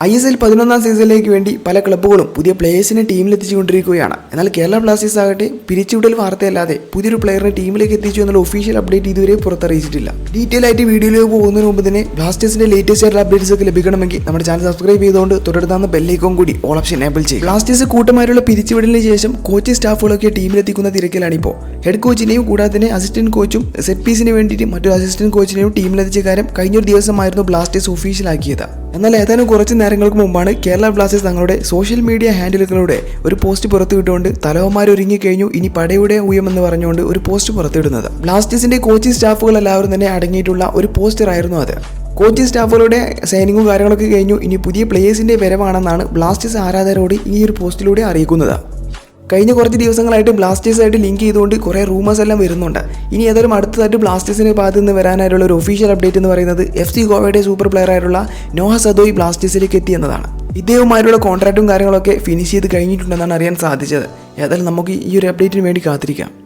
I S L പതിനൊന്നാം സീസണിലേക്ക് വേണ്ടി പല ക്ലബ്ബുകളും പുതിയ പ്ലേയേഴ്സിനെ ടീമിലെത്തിച്ചുകൊണ്ടിരിക്കുകയാണ് എന്നാൽ കേരള ബ്ലാസ്റ്റേഴ്സ് ആകട്ടെ പിരിച്ചുവിടൽ വാർത്തയല്ലാതെ പുതിയൊരു പ്ലെയറിനെ ടീമിലേക്ക് എത്തിച്ചു എന്നുള്ള ഒഫീഷ്യൽ അപ്ഡേറ്റ് ഇതുവരെ പുറത്തറിയിച്ചിട്ടില്ല. ഡീറ്റെയിൽ ആയിട്ട് വീഡിയോയിലേക്ക് പോകുന്നതിന് മുമ്പ് തന്നെ ബ്ലാസ്റ്റേഴ്സിന്റെ ലേറ്റസ്റ്റ് ആയിട്ടുള്ള അപ്ഡേറ്റ്സ് ഒക്കെ ലഭിക്കണമെങ്കിൽ നമ്മുടെ ചാനൽ സബ്സ്ക്രൈബ് ചെയ്തുകൊണ്ട് തുടരുന്ന ബെല്ലൈക്കോം കൂടി ഓൾ ഓപ്ഷൻ എനേബിൾ ചെയ്യും ബ്ലാസ്റ്റേഴ്സ് കൂട്ടമായുള്ള പിരിച്ചുവിടലിന് ശേഷം കോച്ച് സ്റ്റാഫുകളൊക്കെ ടീമിലെത്തിക്കുന്ന തിരക്കിലാണ് ഇപ്പോൾ. ഹെഡ് കോച്ചിനെയും കൂടാതെ തന്നെ അസിസ്റ്റന്റ് കോച്ചും സെറ്റ് പീസിന് വേണ്ടിയിട്ട് മറ്റൊരു അസിസ്റ്റന്റ് കോച്ചിനെയും ടീമിലെത്തിച്ച കാര്യം കഴിഞ്ഞൊരു ദിവസമായിരുന്നു ബ്ലാസ്റ്റേഴ്സ് ഒഫീഷ്യലാക്കിയത് എന്നാൽ ഏതാനും കുറച്ച് നേരങ്ങൾക്ക് മുമ്പാണ് കേരള ബ്ലാസ്റ്റേഴ്സ് തങ്ങളുടെ സോഷ്യൽ മീഡിയ ഹാൻഡിലുകളുടെ ഒരു പോസ്റ്റ് പുറത്തുവിട്ടുകൊണ്ട് തലവന്മാർ ഒരുങ്ങിക്കഴിഞ്ഞു ഇനി പടയുടെ ഉയമെന്ന് പറഞ്ഞുകൊണ്ട് ഒരു പോസ്റ്റ് പുറത്തുവിടുന്നത്. ബ്ലാസ്റ്റേഴ്സിന്റെ കോച്ചിങ് സ്റ്റാഫുകൾ എല്ലാവരും തന്നെ അടങ്ങിയിട്ടുള്ള ഒരു പോസ്റ്റർ ആയിരുന്നു അത്. കോച്ചിങ് സ്റ്റാഫുകളുടെ സൈനിങ്ങും കാര്യങ്ങളൊക്കെ കഴിഞ്ഞു ഇനി പുതിയ പ്ലേയേഴ്സിന്റെ വരവാണെന്നാണ് ബ്ലാസ്റ്റേഴ്സ് ആരാധകരോട് ഈ ഒരു പോസ്റ്റിലൂടെ അറിയിക്കുന്നത്. കഴിഞ്ഞ കുറച്ച് ദിവസങ്ങളായിട്ട് ബ്ലാസ്റ്റേഴ്സായിട്ട് ലിങ്ക് ചെയ്തുകൊണ്ട് കുറേ റൂമേഴ്സ് എല്ലാം വരുന്നുണ്ട്. ഇനി ഏതായാലും അടുത്തതായിട്ട് ബ്ലാസ്റ്റേഴ്സിന്റെ ഭാഗത്ത് നിന്ന് വരാനായിട്ടുള്ള ഒരു ഒഫീഷ്യൽ അപ്ഡേറ്റ് എന്ന് പറയുന്നത് എഫ് സി ഗോവയുടെ സൂപ്പർ പ്ലെയർ ആയിട്ടുള്ള നോഹ സദോയ് ബ്ലാസ്റ്റേഴ്സിലേക്ക് എത്തി എന്നതാണ്. ഇദ്ദേഹവുമായിട്ടുള്ള കോൺട്രാക്റ്റും കാര്യങ്ങളൊക്കെ ഫിനിഷ് ചെയ്ത് കഴിഞ്ഞിട്ടുണ്ടെന്നാണ് അറിയാൻ സാധിച്ചത്. ഏതായാലും നമുക്ക് ഈ ഒരു അപ്ഡേറ്റിന് വേണ്ടി കാത്തിരിക്കാം.